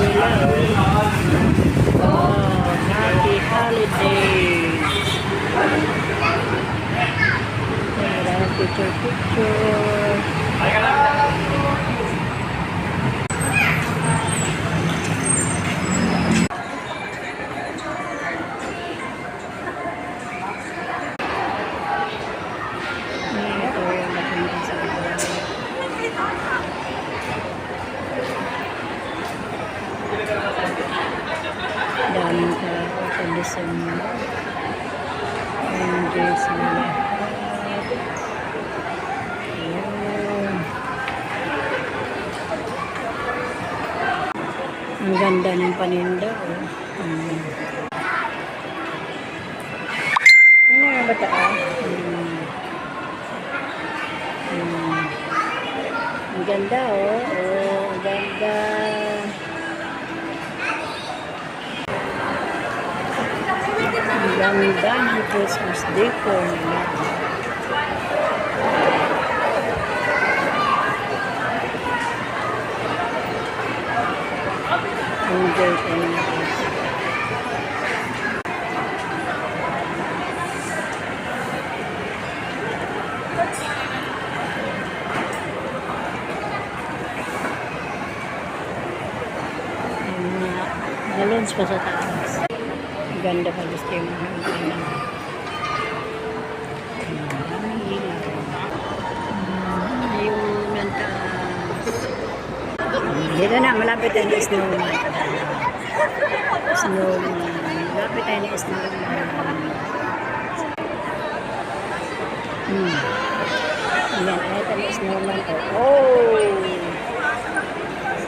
Yeah. Daming tao sa December. Ayan, Diyos nila. Ang ganda ng paninda. Oh. Ang ganda oh. Oh, ganda. Ang ganda ng Christmas decor nila. Na. Yung mga balloons pa sa taas. Ganda pa gusto yung mga ilaw. Ang daming ilaw. Ayun, ang taas. Dito na, malapit tayo na snowman. Snowman. Malapit tayo na snowman. Hmm. Ayan, ay tayo na snowman. Oh! oh.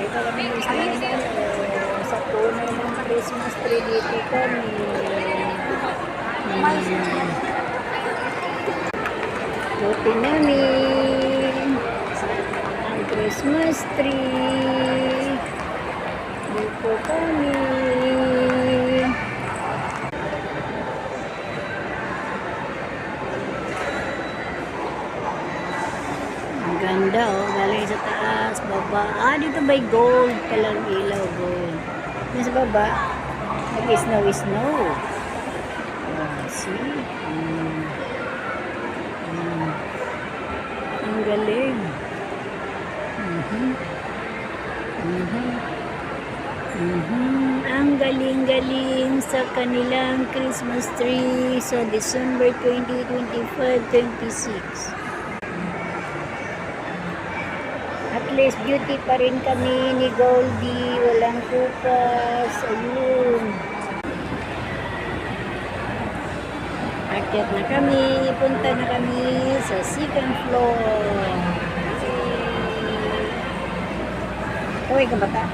Dito kami yung snowman. Oh. Sa puno ng Christmas tree dito kami. Hmm. Buti namin. Ang Christmas tree. Dito kami. Ang ganda oh. Galing sa taas, baba. Ah, dito may gold palang ilaw gold. Sa baba, nag-snow-snow. Oh, see? Mm. Mm. Ang galing. Mhm. Mhm. Mhm. Ang galing-galing sa kanilang Christmas tree sa December 2025-26. At least beauty pa rin kami ni Goldie. Walang kupas. Ayun. Akyat na kami. Punta na kami sa second floor. Uy, kabata.